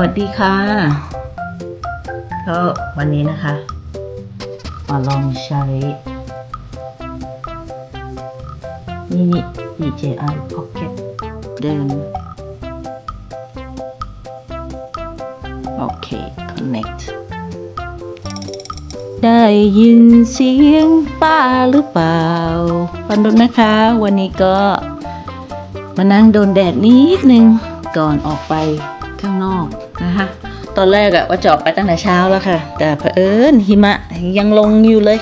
วัสดีค่ะก็วันนี้นะคะมาลองใช้มินิ DJI Pocket เดิน โอเค connect ได้ยินเสียงป้าหรือเปล่าฟันดุนะคะ วันนี้ก็มานั่งโดนแดดนิดนึงก่อนออกไป อกนะคะตอนแรกอะว่าจะออกไปตั้งแต่เช้าแล้วค่ะ แต่เผอิญหิมะยังลงอยู่เลย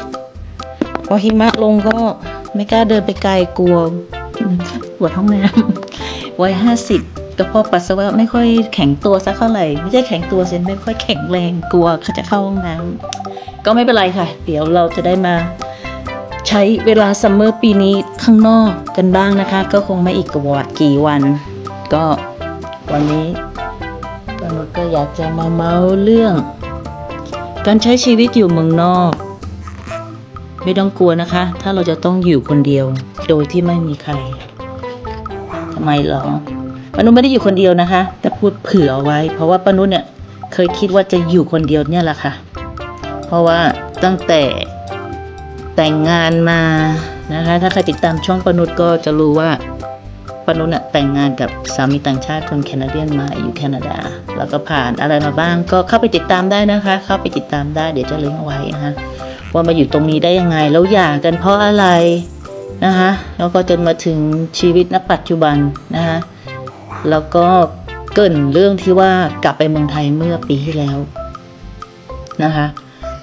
พอหิมะลงก็ไม่กล้าเดินไปไกลกลัวปวดห้องน้ำวัยห้าสิบกระเพาะปัสสาวะไม่ค่อยแข็งตัวสักเท่าไหร่ ไม่ใช่แข็งตัวเซนไม่ค่อยแข็งแรงกลัวเขาจะเข้าห้องน้ำก็ไม่เป็นไรค่ะ เดี๋ยวเราจะได้มาใช้เวลาซัมเมอร์ปีนี้ข้างนอกกันบ้างนะคะ ก็คงไม่อีกกว่ากี่วัน ก็วันนี้ ปานุชก็อยากจะมาเมาเรื่อง การใช้ชีวิตอยู่เมืองนอก ไม่ต้องกลัวนะคะ ถ้าเราจะต้องอยู่คนเดียว โดยที่ไม่มีใครทำไมหรอปนุชไม่ได้อยู่คนเดียวนะคะ แต่พูดเผื่อเอาไว้ เพราะว่าปนุชเนี่ยเคยคิดว่าจะอยู่คนเดียวเนี่ยแหละค่ะ เพราะว่าตั้งแต่แต่งงานมานะคะ ถ้าใครติดตามช่องปนุษก็จะรู้ว่า ปนุษน่ะแต่งงานกับสามีต่างชาติคนแคนาเดียนมาอยู่แคนาดา แล้วก็ผ่านอะไรมาบ้าง ก็เข้าไปติดตามได้นะคะ เข้าไปติดตามได้เดี๋ยวจะลิงก์เอาไว้นะคะว่ามาอยู่ตรงนี้ได้ยังไงแล้วหย่ากกันเพราะอะไรนะคะแล้วก็จนมาถึงชีวิตณปัจจุบันนะคะแล้วก็เกินเรื่องที่ว่ากลับไปเมืองไทยเมื่อปีที่แล้วนะคะ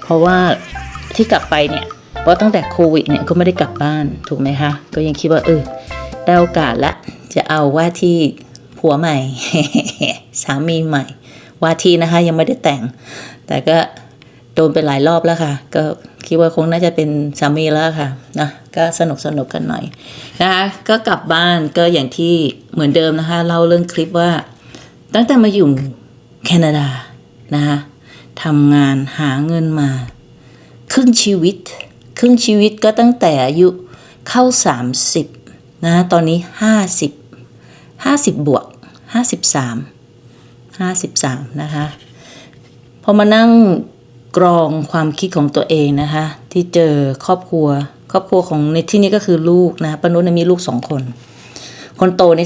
เพราะว่าที่กลับไปเนี่ยเพราะตั้งแต่โควิดเนี่ยก็ไม่ได้กลับบ้านถูกไหมคะก็ยังคิดว่าเออได้โอกาสละ จะเอาว่าที่ผัวใหม่ สามีใหม่ ว่าที่นะคะ ยังไม่ได้แต่ง แต่ก็โดนไปหลายรอบแล้วค่ะ ก็คิดว่าคงน่าจะเป็นสามีแล้วค่ะนะก็สนุกสนุกกันหน่อยนะคะ ก็กลับบ้านก็อย่างที่เหมือนเดิมนะคะเล่าเรื่องคลิปว่า ตั้งแต่มาอยู่แคนาดานะคะทำงานหาเงินมา ครึ่งชีวิต ครึ่งชีวิตก็ตั้งแต่อายุเข้า 30 นะ ตอนนี้ 50 50 บวก 53 53 นะคะพอมานั่งกรองความคิดของตัวเองนะคะ ที่เจอครอบครัว ครอบครัวของในที่นี้ก็คือลูกนะปานุษย์มีลูกสองคน คนโตใน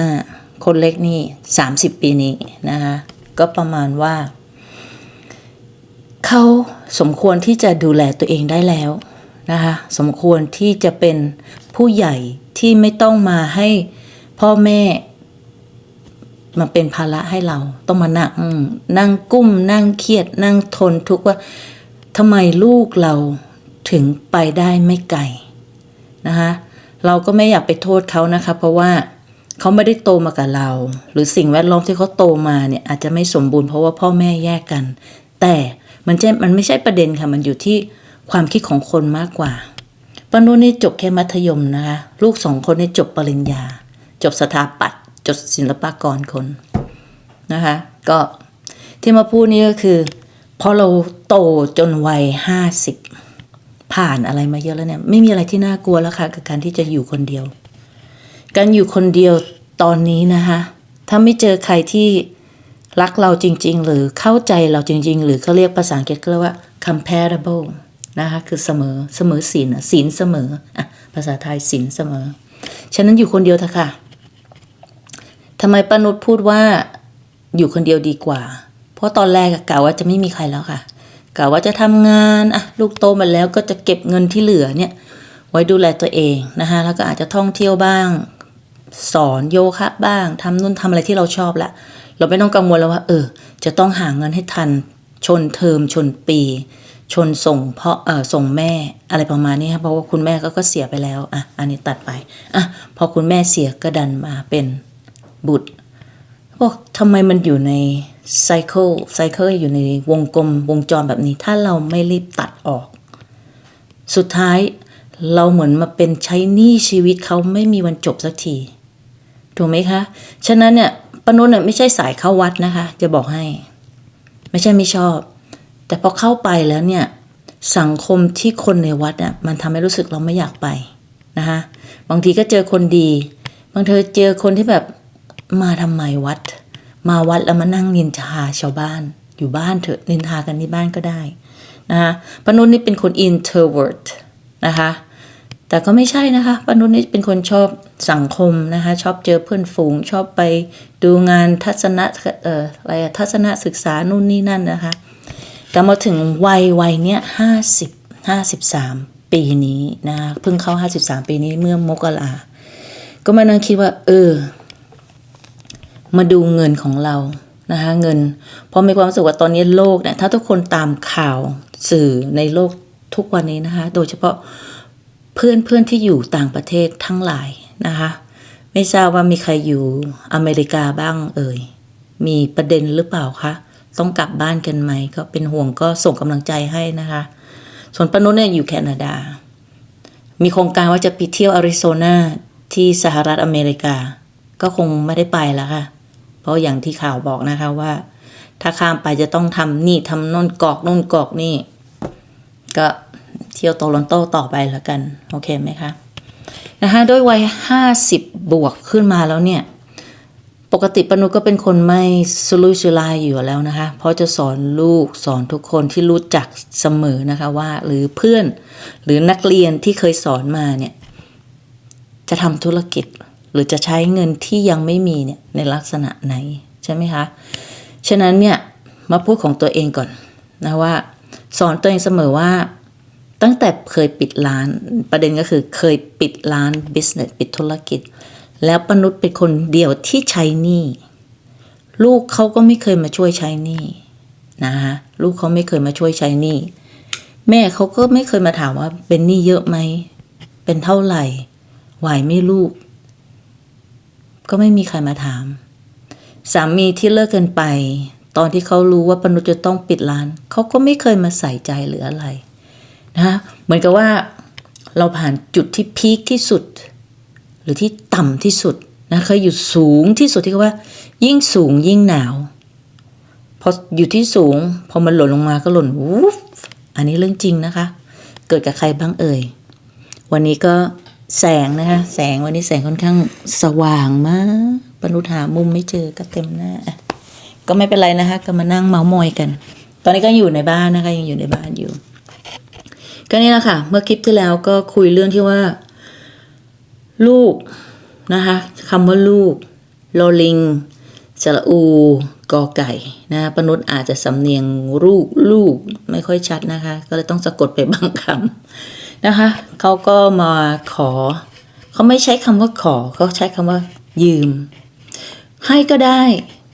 35 คนเล็กนี่ 30 ปีนี้นะคะก็ประมาณว่า เขาสมควรที่จะดูแลตัวเองได้แล้วนะคะสมควรที่จะเป็นผู้ใหญ่ที่ไม่ต้องมาให้ พ่อแม่มาเป็นภาระให้เราต้องมานั่งนั่งกุ้ม นั่งเครียด นั่งทนทุกข์ว่าทำไมลูกเราถึงไปได้ไม่ไกลนะคะเราก็ไม่อยากไปโทษเขานะคะ เพราะว่าเขาไม่ได้โตมากับเรา หรือสิ่งแวดล้อมที่เขาโตมาเนี่ยอาจจะไม่สมบูรณ์เพราะว่าพ่อแม่แยกกัน แต่มันจะมันไม่ใช่ประเด็นค่ะ มันอยู่ที่ความคิดของคนมากกว่าปานุนี่จบแค่มัธยมนะคะ ลูกสองคนนี่จบปริญญา จบสถาปัตย์จบศิลปากรคนนะคะก็ที่มาพูดนี่ก็คือพอเราโตจนวัยห้าสิบผ่านอะไรมาเยอะแล้วเนี่ย ไม่มีอะไรที่น่ากลัวแล้วค่ะกับการที่จะอยู่คนเดียว การอยู่คนเดียวตอนนี้นะคะถ้าไม่เจอใครที่รักเราจริง ๆ หรือเข้าใจเราจริง ๆ หรือเขาเรียกภาษาอังกฤษเรียกว่า comparable นะคะคือเสมอเสมอศีลศีลเสมอ ภาษาไทยศีลเสมอ ฉะนั้นอยู่คนเดียวเถอะค่ะ ทำไมป้านุชพูดว่าอยู่คนเดียวดีกว่า เพราะตอนแรกกะว่าจะไม่มีใครแล้วค่ะกะว่าจะทำงานอะลูกโตมาแล้วก็จะเก็บเงินที่เหลือเนี่ย ไว้ดูแลตัวเองนะคะแล้วก็อาจจะท่องเที่ยวบ้าง สอนโยคะบ้างทำนู่นทำอะไรที่เราชอบละเราไม่ต้องกังวลแล้วว่า เออ จะต้องหาเงินให้ทัน ชนเทอมชนปี ชนส่งเพราะเออส่งแม่อะไรประมาณนี้ครับเพราะว่าคุณแม่ก็ก็เสียไปแล้วอะอันนี้ตัดไปอะพอคุณแม่เสียก็ดันมาเป็น บุตรบอกทำไมมันอยู่ในไซเคิลไซเคิลอยู่ในวงกลมวงจรแบบนี้ ถ้าเราไม่รีบตัดออก สุดท้ายเราเหมือนมาเป็นใช้หนี้ชีวิตเขาไม่มีวันจบสักที ถูกไหมคะ ฉะนั้นเนี่ยปนุษเนี่ยไม่ใช่สายเข้าวัดนะคะ จะบอกให้ ไม่ใช่ไม่ชอบ แต่พอเข้าไปแล้วเนี่ย สังคมที่คนในวัดอะมันทำให้รู้สึกเราไม่อยากไปนะคะบางทีก็เจอคนดี บางทีเจอคนที่แบบ มาทำไมวัด มาวัดแล้วมานั่งนินทาชาวบ้าน อยู่บ้านเถอะนินทากันที่บ้านก็ได้นะคะปนุษนี่เป็นคน introvert นะคะ แต่ก็ไม่ใช่นะคะปนุษนี่เป็นคนชอบสังคมนะคะ ชอบเจอเพื่อนฝูง ชอบไปดูงานทัศนะเอ่ออะไรทัศนศึกษานู่นนี่นั่นนะคะ แต่มาถึงวัยวัยเนี้ยห้าสิบห้าสิบสามปีนี้นะคะเพิ่งเข้าห้าสิบสามปีนี้เมื่อมกราก็มานั่งคิดว่า เออ มาดูเงินของเรานะคะเงิน เพราะมีความรู้สึกว่าตอนนี้โลกเนี่ยถ้าทุกคนตามข่าวสื่อในโลกทุกวันนี้นะคะ โดยเฉพาะเพื่อนเพื่อนที่อยู่ต่างประเทศทั้งหลายนะคะ ไม่ทราบว่ามีใครอยู่อเมริกาบ้างเอ่ยมีประเด็นหรือเปล่าคะต้องกลับบ้านกันไหมก็เป็นห่วงก็ส่งกำลังใจให้นะคะ ส่วนปานุษเนี่ยอยู่แคนาดา มีโครงการว่าจะไปเที่ยวอาริโซนาที่สหรัฐอเมริกา ก็คงไม่ได้ไปแล้วค่ะ เพราะอย่างที่ข่าวบอกนะคะว่า ถ้าข้ามไปจะต้องทำนี่ทำน่นกอกน่นกอกนี่ ก็เที่ยวโตลอนโตต่อไปแล้วกัน โอเคไหมคะนะคะด้วยวัยห้าสิบบวกขึ้นมาแล้วเนี่ย ปกติปนุก็เป็นคนไม่สุรุ่ยสุร่ายอยู่แล้วนะคะ เพราะจะสอนลูกสอนทุกคนที่รู้จักเสมอนะคะว่า หรือเพื่อนหรือนักเรียนที่เคยสอนมาเนี่ย จะทำธุรกิจ หรือจะใช้เงินที่ยังไม่มีเนี่ยในลักษณะไหนใช่ไหมคะ ฉะนั้นเนี่ยมาพูดของตัวเองก่อนนะว่า สอนตัวเองเสมอว่าตั้งแต่เคยปิดร้านประเด็นก็คือเคยปิดร้าน business ปิดธุรกิจ แล้วปนุษย์เป็นคนเดียวที่ใช้หนี้ลูกเขาก็ไม่เคยมาช่วยใช้หนี้นะคะลูกเขาไม่เคยมาช่วยใช้หนี้แม่เขาก็ไม่เคยมาถามว่าเป็นหนี้เยอะไหมเป็นเท่าไหร่ไหวไม่ลูก ก็ไม่มีใครมาถาม สามีที่เลิกกันไป ตอนที่เขารู้ว่าปนุจะต้องปิดร้าน เขาก็ไม่เคยมาใส่ใจหรืออะไรนะคะเหมือนกับว่าเราผ่านจุดที่พีคที่สุด หรือที่ต่ำที่สุดนะเคยอยู่สูงที่สุดที่เขาว่า ยิ่งสูงยิ่งหนาวพออยู่ที่สูง พอมันหล่นลงมาก็หล่นวูฟอันนี้เรื่องจริงนะคะ เกิดกับใครบ้างเอ่ย วันนี้ก็ แสงนะคะ แสงวันนี้แสงค่อนข้างสว่างมากปนุษหามุมไม่เจอก็เต็มหน้า ก็ไม่เป็นไรนะคะ ก็มานั่งเมาส์มอยกัน ตอนนี้ก็อยู่ในบ้านนะคะยังอยู่ในบ้านอยู่ ก็นี่แหละค่ะ เมื่อคลิปที่แล้วก็คุยเรื่องที่ว่า ลูกนะคะคำว่าลูกโลลิงสระอูกอไก่นะปนุษย์อาจจะสำเนียงลูกลูกไม่ค่อยชัดนะคะ ก็เลยต้องสะกดไปบางคำ นะคะเขาก็มาขอ เขาไม่ใช้คำว่าขอ เขาใช้คำว่า ยืม ให้ก็ได้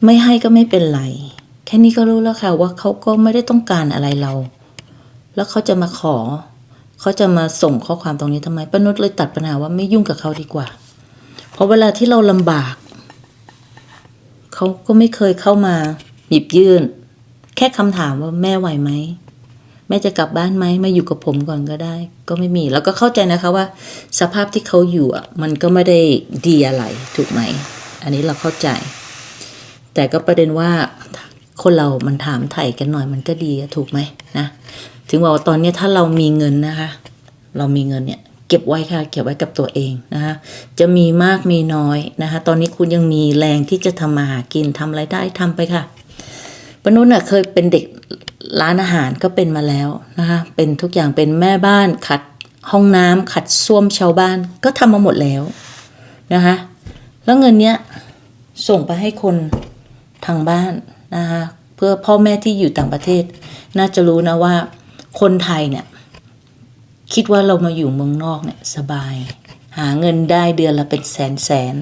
ไม่ให้ก็ไม่เป็นไร แค่นี้ก็รู้แล้วค่ะว่าเขาก็ไม่ได้ต้องการอะไรเรา แล้วเขาจะมาขอ เขาจะมาส่งข้อความตรงนี้ทำไมป้านุชเลยตัดปัญหาว่าไม่ยุ่งกับเขาดีกว่า เพราะเวลาที่เราลำบาก เขาก็ไม่เคยเข้ามาหยิบยื่น แค่คำถามว่าแม่ไหวไหม แม่จะกลับบ้านไหมมาอยู่กับผมก่อนก็ได้ ก็ไม่มี แล้วก็เข้าใจนะคะว่า สภาพที่เขาอยู่อะมันก็ไม่ได้ดีอะไรถูกไหม อันนี้เราเข้าใจ แต่ก็ประเด็นว่าคนเรามันถามไถ่กันหน่อยมันก็ดีถูกไหมนะถึงบอกว่าตอนนี้ถ้าเรามีเงินนะคะ เรามีเงินเนี่ยเก็บไว้ค่ะ เก็บไว้กับตัวเองนะคะจะมีมากมีน้อยนะคะ ตอนนี้คุณยังมีแรงที่จะทำมาหากินทำอะไรได้ทำไปค่ะปนุษย์น่ะเคยเป็นเด็ก ร้านอาหารก็เป็นมาแล้วนะคะเป็นทุกอย่างเป็นแม่บ้านขัดห้องน้ำขัดส้วมชาวบ้านก็ทำมาหมดแล้วนะคะแล้วเงินเนี้ยส่งไปให้คนทางบ้านนะคะเพื่อพ่อแม่ที่อยู่ต่างประเทศ น่าจะรู้นะว่าคนไทยเนี่ยคิดว่าเรามาอยู่เมืองนอกเนี่ยสบาย หาเงินได้เดือนละเป็นแสนแสน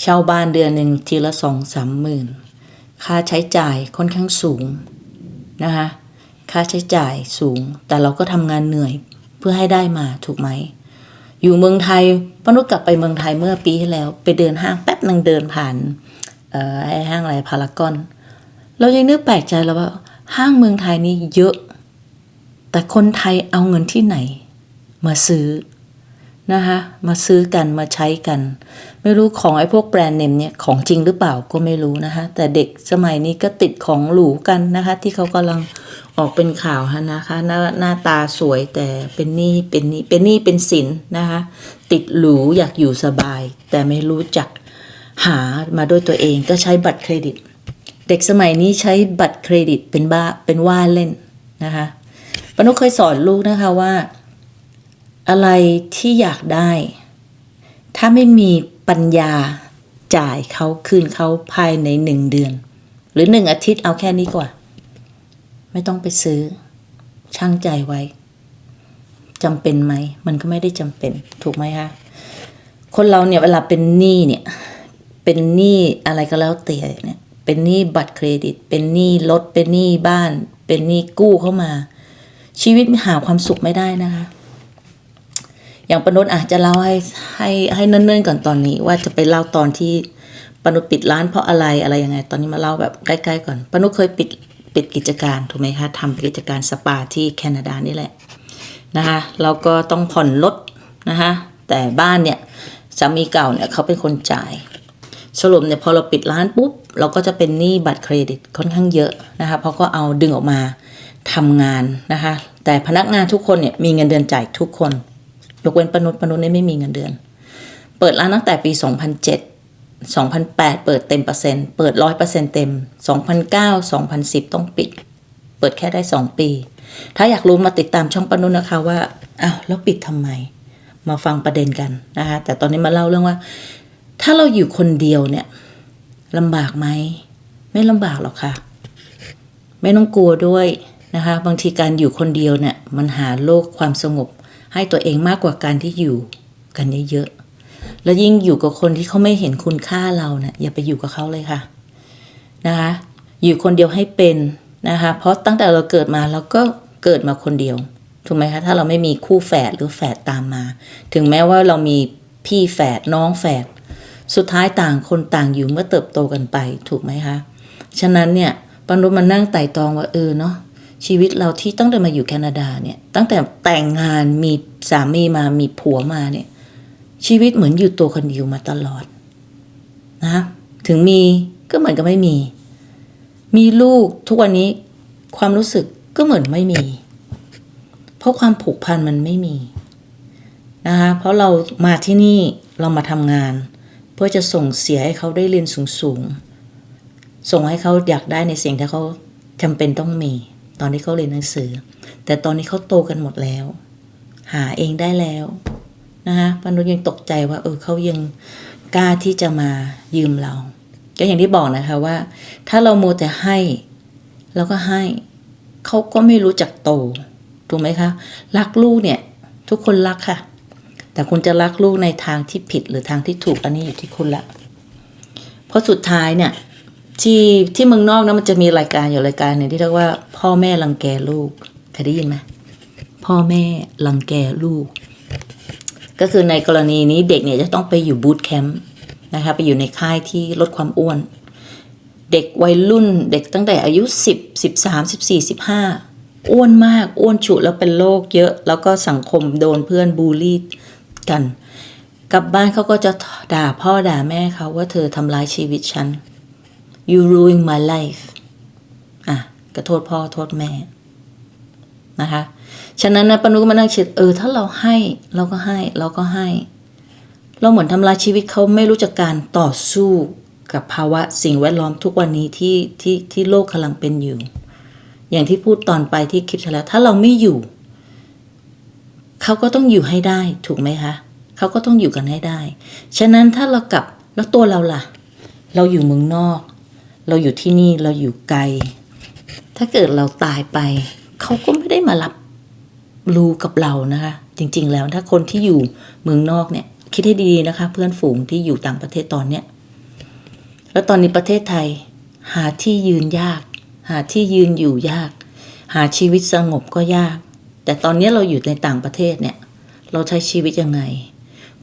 เช่าบ้านเดือนหนึ่งทีละสองสามหมื่น ค่าใช้จ่ายค่อนข้างสูง นะคะค่าใช้จ่ายสูง แต่เราก็ทำงานเหนื่อยเพื่อให้ได้มาถูกไหม อยู่เมืองไทยปนุษย์กลับไปเมืองไทยเมื่อปีที่แล้ว ไปเดินห้างแป๊บหนึ่งเดินผ่านออไอ้ห้างอะไรพารากอน เรายังนึกแปลกใจแล้วว่า ห้างเมืองไทยนี่เยอะ แต่คนไทยเอาเงินที่ไหน มาซื้อ นะคะมาซื้อกันมาใช้กัน ไม่รู้ของไอ้พวกแบรนด์เนมเนี่ยของจริงหรือเปล่าก็ไม่รู้นะคะแต่เด็กสมัยนี้ก็ติดของหรูกันนะคะ ที่เขากำลังออกเป็นข่าวฮะนะคะหน้าหน้าตาสวยแต่เป็นหนี้เป็นหนี้เป็นหนี้เป็นสินนะคะติดหรูอยากอยู่สบาย แต่ไม่รู้จักหามาด้วยตัวเองก็ใช้บัตรเครดิต เด็กสมัยนี้ใช้บัตรเครดิตเป็นบ้าเป็นว่าเล่นนะคะปนุกเคยสอนลูกนะคะว่า อะไรที่อยากได้ ถ้าไม่มีปัญญาจ่ายเขาคืนเขาภายในหนึ่งเดือน หรือหนึ่งอาทิตย์เอาแค่นี้กว่า ไม่ต้องไปซื้อ ช่างใจไว้จำเป็นไหม มันก็ไม่ได้จำเป็นถูกไหมคะคนเราเนี่ยเวลาเป็นหนี้เนี่ย เป็นหนี้อะไรก็แล้วแต่เนี่ย เป็นหนี้บัตรเครดิต เป็นหนี้รถเป็นหนี้บ้าน เป็นหนี้กู้เข้ามา ชีวิตหาความสุขไม่ได้นะคะ อย่างปนุษย์อาจจะเล่าให้ให้ให้เนิ่นๆก่อนตอนนี้ ว่าจะไปเล่าตอนที่ปนุษย์ปิดร้านเพราะอะไรอะไรยังไง ตอนนี้มาเล่าแบบใกล้ๆก่อนปนุษย์เคยปิดปิดกิจการถูกไหมคะทำกิจการสปาที่แคนาดานี่แหละนะคะเราก็ต้องผ่อนรถนะคะแต่บ้านเนี่ยสามีเก่าเนี่ยเขาเป็นคนจ่าย สรุปเนี่ยพอเราปิดร้านปุ๊บ เราก็จะเป็นหนี้บัตรเครดิตค่อนข้างเยอะนะคะเพราะก็เอาดึงออกมาทำงานนะคะแต่พนักงานทุกคนเนี่ยมีเงินเดือนจ่ายทุกคน ยกเว้นปนุษย์ปนุษย์เนี่ยไม่มีเงินเดือน เปิดร้านตั้งแต่ปี 2007 2008 เปิดเต็มเปอร์เซ็นต์เปิดร้อยเปอร์เซ็นต์เต็ม 2009 2010 ต้องปิด เปิดแค่ได้ 2 ปี ถ้าอยากรู้มาติดตามช่องปนุษย์นะคะว่าอ้าวแล้วปิดทำไม มาฟังประเด็นกันนะคะแต่ตอนนี้มาเล่าเรื่องว่า ถ้าเราอยู่คนเดียวเนี่ยลำบากไหมไม่ลำบากหรอกค่ะ ไม่ต้องกลัวด้วยนะคะ บางทีการอยู่คนเดียวเนี่ยมันหาโลกความสงบ ให้ตัวเองมากกว่าการที่อยู่กันเยอะๆแล้วยิ่งอยู่กับคนที่เขาไม่เห็นคุณค่าเราเนี่ยอย่าไปอยู่กับเขาเลยค่ะนะคะ อยู่คนเดียวให้เป็นนะคะ เพราะตั้งแต่เราเกิดมาเราก็เกิดมาคนเดียวถูกไหมคะถ้าเราไม่มีคู่แฝดหรือแฝดตามมา ถึงแม้ว่าเรามีพี่แฝดน้องแฝดสุดท้ายต่างคนต่างอยู่เมื่อเติบโตกันไปถูกไหมคะ ฉะนั้นเนี่ยปนุษย์มานั่งไต่ตองว่าเออเนาะ ชีวิตเราที่ตั้งแต่มาอยู่แคนาดาเนี่ย ตั้งแต่แต่งงานมีสามีมามีผัวมาเนี่ย ชีวิตเหมือนอยู่ตัวคนเดียวมาตลอดนะถึงมีก็เหมือนกับไม่มี มีลูกทุกวันนี้ความรู้สึกก็เหมือนไม่มี เพราะความผูกพันมันไม่มีนะคะเพราะเรามาที่นี่เรามาทำงาน เพื่อจะส่งเสียให้เขาได้เรียนสูงๆ ส่งให้เขาอยากได้ในสิ่งที่เขาจำเป็นต้องมี ตอนที่เขาเรียนหนังสือ แต่ตอนนี้เขาโตกันหมดแล้ว หาเองได้แล้วนะคะปนุษย์ยังตกใจว่า เออเขายังกล้าที่จะมายืมเรา ก็อย่างที่บอกนะคะว่า ถ้าเราโมแต่ให้เราก็ให้เขาก็ไม่รู้จักโตถูกไหมคะรักลูกเนี่ย ทุกคนรักค่ะ แต่คุณจะรักลูกในทางที่ผิดหรือทางที่ถูกอันนี้อยู่ที่คุณละเพราะสุดท้ายเนี่ย ที่ที่เมืองนอกนะมันจะมีรายการอยู่รายการหนึ่งที่เรียกว่า พ่อแม่รังแกลูกเคยได้ยินไหมพ่อแม่รังแกลูก ก็คือในกรณีนี้เด็กเนี่ยจะต้องไปอยู่บูตแคมป์นะคะไปอยู่ในค่ายที่ลดความอ้วน เด็กวัยรุ่นเด็กตั้งแต่อายุ 10 13 14 15 อ้วนมากอ้วนฉุแล้วเป็นโรคเยอะ แล้วก็สังคมโดนเพื่อนบูลลี่กัน กลับบ้านเขาก็จะด่าพ่อด่าแม่เขาว่าเธอทำร้ายชีวิตฉัน you ruin my life อะก็โทษพ่อโทษแม่ นะคะ ฉะนั้นนะปานุก็มานั่งคิดเออ ถ้าเราให้เราก็ให้ เราก็ให้ เราเหมือนทำลายชีวิตเขาไม่รู้จักการต่อสู้กับภาวะสิ่งแวดล้อมทุกวันนี้ที่ที่ที่โลกกำลังเป็นอยู่ อย่างที่พูดตอนไปที่คลิปแล้ว ถ้าเราไม่อยู่ เขาก็ต้องอยู่ให้ได้ถูกไหมคะ เขาก็ต้องอยู่กันให้ได้ ฉะนั้นถ้าเรากลับแล้วตัวเราล่ะ เราอยู่เมืองนอก เราอยู่ที่นี่เราอยู่ไกล ถ้าเกิดเราตายไป เขาก็ไม่ได้มารับรู้กับเรานะคะ จริง ๆ แล้วถ้าคนที่อยู่เมืองนอกเนี่ย คิดให้ดีๆนะคะ เพื่อนฝูงที่อยู่ต่างประเทศตอนเนี้ยแล้วตอนนี้ประเทศไทย หาที่ยืนยาก หาที่ยืนอยู่ยาก หาชีวิตสงบก็ยาก แต่ตอนนี้เราอยู่ในต่างประเทศเนี่ย เราใช้ชีวิตยังไง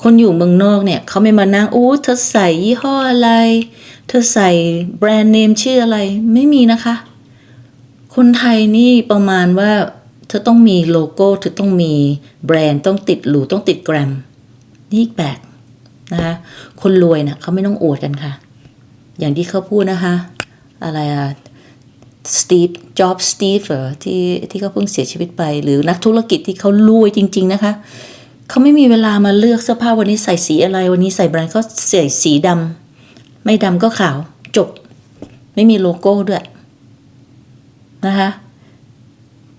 คนอยู่เมืองนอกเนี่ยเขาไม่มานั่งอู้เธอใส่ยี่ห้ออะไร เธอใส่แบรนด์เนมชื่ออะไรไม่มีนะคะ คนไทยนี่ประมาณว่าเธอต้องมีโลโก้เธอต้องมีแบรนด์ต้องติดหรูต้องติดแกรม นี่แปลกนะคะคนรวยนะเขาไม่ต้องอวดกันค่ะ อย่างที่เขาพูดนะคะ อะไรอะสตีฟจ็อบสตีฟเหรอที่ที่เขาเพิ่งเสียชีวิตไป หรือนักธุรกิจที่เขารวยจริง ๆ นะคะ เขาไม่มีเวลามาเลือกเสื้อผ้าวันนี้ใส่สีอะไร วันนี้ใส่แบรนด์เขาใส่สีดำไม่ดำก็ขาวจบ ไม่มีโลโก้ด้วยนะคะ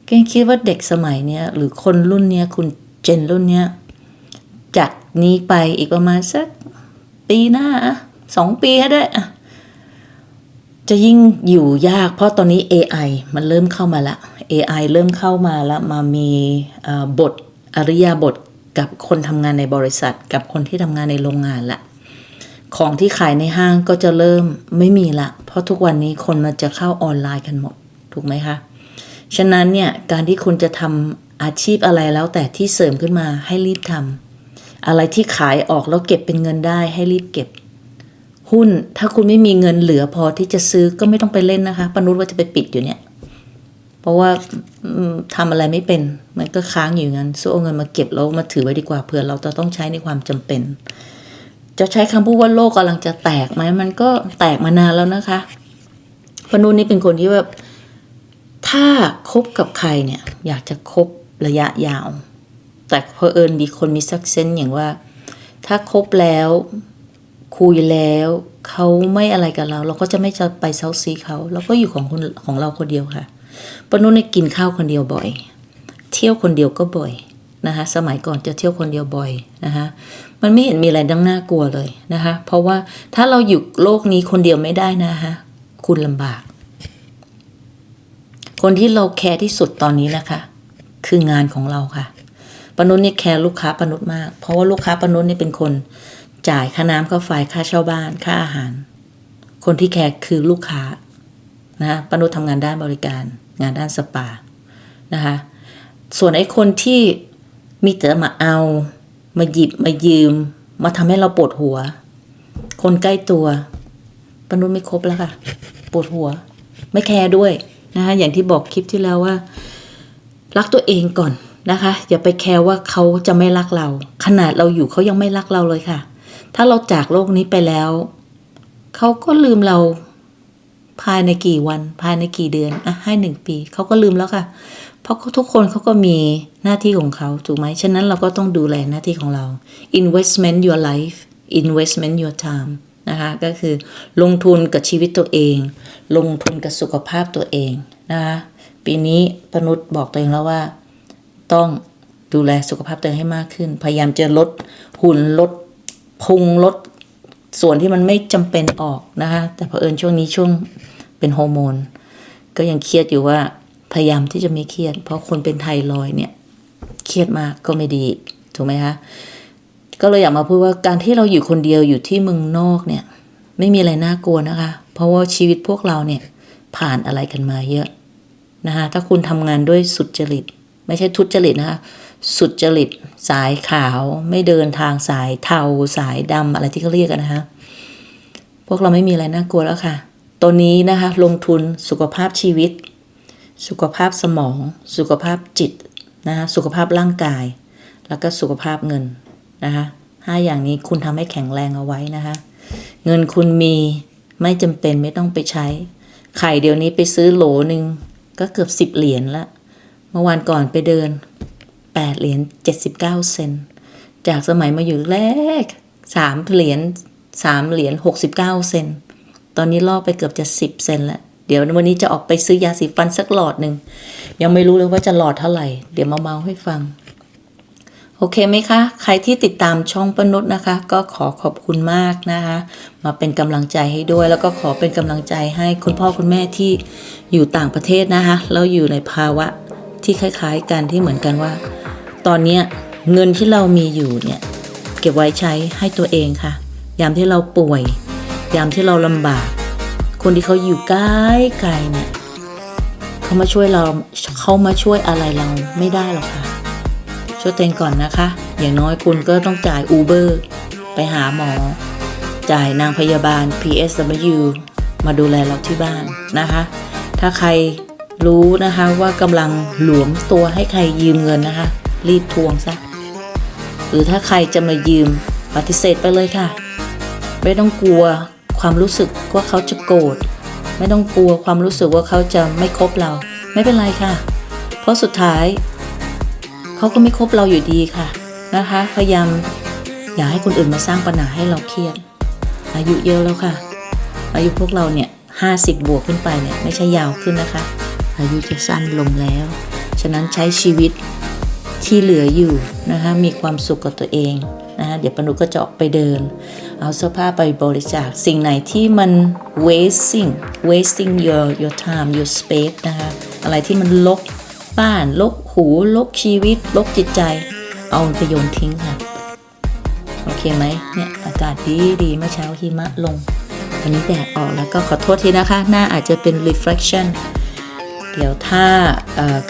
เก่งคิดว่าเด็กสมัยเนี้ยหรือคนรุ่นเนี้ยคุณเจนรุ่นเนี้ยจากนี้ไปอีกประมาณสักปีหน้าสองปีก็ได้อะจะยิ่งอยู่ยากเพราะตอนนี้ AI มันเริ่มเข้ามาละ AI เริ่มเข้ามาแล้วมามีบทอริยาบท กับคนทำงานในบริษัท กับคนที่ทำงานในโรงงานละของที่ขายในห้างก็จะเริ่มไม่มีละ เพราะทุกวันนี้คนมันจะเข้าออนไลน์กันหมด ถูกไหมคะ ฉะนั้นเนี่ยการที่คุณจะทำอาชีพอะไรแล้วแต่ที่เสริมขึ้นมาให้รีบทำอะไรที่ขายออกแล้วเก็บเป็นเงินได้ให้รีบเก็บ หุ้นถ้าคุณไม่มีเงินเหลือพอที่จะซื้อก็ไม่ต้องไปเล่นนะคะปนุษว่าจะไปปิดอยู่เนี่ย เพราะว่าอืมทำอะไรไม่เป็น มันก็ค้างอยู่งั้นสู้เอาเงินมาเก็บแล้วมาถือไว้ดีกว่าเผื่อเราจะต้องใช้ในความจำเป็น จะใช้คำพูดว่าโลกกำลังจะแตกไหมมันก็แตกมานานแล้วนะคะปนุษนี่เป็นคนที่แบบถ้าคบกับใครเนี่ย อยากจะคบระยะยาว แต่เพอเอิญมีคนมีซักเซนอย่างว่า ถ้าคบแล้วคุยแล้วเขาไม่อะไรกับเรา เราก็จะไม่จะไปเซาซีเขาเราก็อยู่ของคนของเราคนเดียวค่ะ ปนุษเนี่ยกินข้าวคนเดียวบ่อย เที่ยวคนเดียวก็บ่อยนะคะสมัยก่อนจะเที่ยวคนเดียวบ่อยนะคะมันไม่เห็นมีอะไรดังน่ากลัวเลยนะคะเพราะว่าถ้าเราอยู่โลกนี้คนเดียวไม่ได้นะคะคุณลำบาก คนที่เราแคร์ที่สุดตอนนี้นะคะ คืองานของเราค่ะปนุษนี่แคร์ลูกค้าปนุษมาก เพราะว่าลูกค้าปนุษนี่เป็นคนจ่ายค่าน้ำค่าไฟค่าเช่าบ้านค่าอาหาร คนที่แคร์คือลูกค้า นะคะปนุษทำงานด้านบริการงานด้านสปานะคะส่วนไอ้คนที่มีแต่มาเอา มาหยิบมายืม มาทำให้เราปวดหัว คนใกล้ตัวปนุษไม่ครบแล้วค่ะ ปวดหัว ไม่แคร์ด้วยนะคะอย่างที่บอกคลิปที่แล้วว่า รักตัวเองก่อนนะคะ อย่าไปแคร์ว่าเขาจะไม่รักเรา ขนาดเราอยู่เขายังไม่รักเราเลยค่ะ ถ้าเราจากโลกนี้ไปแล้ว เขาก็ลืมเรา ภายในกี่วัน ภายในกี่เดือนอะให้หนึ่งปีเขาก็ลืมแล้วค่ะ เพราะทุกคนเขาก็มีหน้าที่ของเขาถูกไหมฉะนั้นเราก็ต้องดูแลหน้าที่ของเรา investment your life investment your time นะคะก็คือลงทุนกับชีวิตตัวเอง ลงทุนกับสุขภาพตัวเองนะคะปีนี้ปนุษบอกตัวเองแล้วว่า ต้องดูแลสุขภาพตัวเองให้มากขึ้น พยายามจะลดหุ่นลดพุงลดส่วนที่มันไม่จำเป็นออกนะคะแต่เผอิญช่วงนี้ช่วง เป็นฮอร์โมน ก็ยังเครียดอยู่ว่าพยายามที่จะไม่เครียด เพราะคนเป็นไทรอยเนี่ย เครียดมากก็ไม่ดี ถูกไหมคะก็เลยอยากมาพูดว่าการที่เราอยู่คนเดียวอยู่ที่เมืองนอกเนี่ย ไม่มีอะไรน่ากลัวนะคะ เพราะว่าชีวิตพวกเราเนี่ย ผ่านอะไรกันมาเยอะนะคะถ้าคุณทำงานด้วยสุดจริต ไม่ใช่ทุจริตนะคะสุดจริตสายขาวไม่เดินทางสายเทาสายดำอะไรที่เขาเรียกกันนะคะ พวกเราไม่มีอะไรน่ากลัวแล้วค่ะ ตัวนี้นะคะลงทุนสุขภาพชีวิต สุขภาพสมอง สุขภาพจิตนะคะสุขภาพร่างกาย แล้วก็สุขภาพเงินนะคะห้าอย่างนี้คุณทำให้แข็งแรงเอาไว้นะคะเงินคุณมีไม่จำเป็นไม่ต้องไปใช้ ไข่เดี๋ยวนี้ไปซื้อโหลหนึ่งก็เกือบสิบเหรียญละเมื่อวานก่อนไปเดินแปดเหรียญเจ็ดสิบเก้าเซนจากสมัยมาอยู่แรกสามเหรียญสามเหรียญหกสิบเก้าเซน ตอนนี้ล่อไปเกือบจะสิบเซนและเดี๋ยววันนี้จะออกไปซื้อยาสีฟันสักหลอดหนึ่งยังไม่รู้เลยว่าจะหลอดเท่าไหร่ เดี๋ยวมาเมาให้ฟัง โอเคไหมคะ ใครที่ติดตามช่องปนุษนะคะ ก็ขอขอบคุณมากนะคะ มาเป็นกำลังใจให้ด้วย แล้วก็ขอเป็นกำลังใจให้คุณพ่อคุณแม่ที่อยู่ต่างประเทศนะคะแล้วอยู่ในภาวะที่คล้าย ๆ กันที่เหมือนกันว่า ตอนนี้เงินที่เรามีอยู่เนี่ยเก็บไว้ใช้ให้ตัวเองค่ะ ยามที่เราป่วย ยามที่เราลำบาก คนที่เขาอยู่ใกล้ไกลเนี่ยเขามาช่วยเราเขามาช่วยอะไรเราไม่ได้หรอกค่ะ ช่วยตัวเองก่อนนะคะ อย่างน้อยคุณก็ต้องจ่ายอูเบอร์ไปหาหมอ จ่ายนางพยาบาล PSW มาดูแลเราที่บ้านนะคะ ถ้าใครรู้นะคะว่ากำลังหลวมตัวให้ใครยืมเงินนะคะ รีบทวงซะหรือถ้าใครจะมายืมปฏิเสธไปเลยค่ะ ไม่ต้องกลัว ความรู้สึกว่าเขาจะโกรธไม่ต้องกลัวความรู้สึกว่าเขาจะไม่คบเรา ไม่เป็นไรค่ะ เพราะสุดท้าย เขาก็ไม่คบเราอยู่ดีค่ะนะคะ พยายามอย่าให้คนอื่นมาสร้างปัญหาให้เราเครียด อายุเยอะแล้วค่ะ อายุพวกเราเนี่ย50บวกขึ้นไปเนี่ยไม่ใช่ยาวขึ้นนะคะ อายุจะสั้นลงแล้ว ฉะนั้นใช้ชีวิตที่เหลืออยู่นะคะมีความสุขกับตัวเองนะคะเดี๋ยวปนุก็จะออกไปเดิน เอาเสื้อผ้าไปบริจาค สิ่งไหนที่มัน wasting wasting your your time your space นะคะอะไรที่มันลกบ้านลกหูลกชีวิต ลกจิตใจ เอาไปโยนทิ้งค่ะ โอเคไหมเนี่ยอากาศดีดีเมื่อเช้าหิมะลงอันนี้แดดออกแล้วก็ขอโทษทีนะคะ หน้าอาจจะเป็น reflection เดี๋ยวถ้า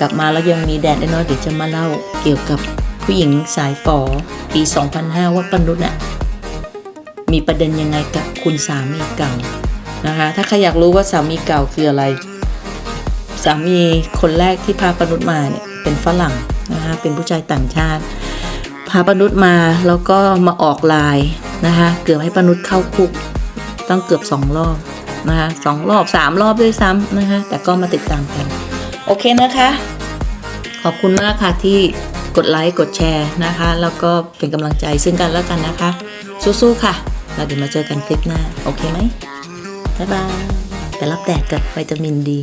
กลับมาแล้วยังมีแดดน้อยเดี๋ยวจะมาเล่าเกี่ยวกับผู้หญิงสายฝอปี 2005 ว่าปนุษย์น่ะ มีประเด็นยังไงกับคุณสามีเก่านะคะ ถ้าใครอยากรู้ว่าสามีเก่าคืออะไร สามีคนแรกที่พาปนุษย์มาเนี่ยเป็นฝรั่งนะคะเป็นผู้ชายต่างชาติ พาปนุษย์มาแล้วก็มาออกลายนะคะเกือบให้ปนุษย์เข้าคุกต้องเกือบสองรอบนะคะสองรอบสามรอบด้วยซ้ำนะคะแต่ก็มาติดตามกัน โอเคนะคะ ขอบคุณมากค่ะที่กดไลค์กดแชร์นะคะ แล้วก็เป็นกำลังใจซึ่งกันและกันนะคะ สู้ๆค่ะ เราเดี๋ยวมาเจอกันคลิปหน้า โอเคไหมบ๊ายบายไปรับแดดกับวิตามินดี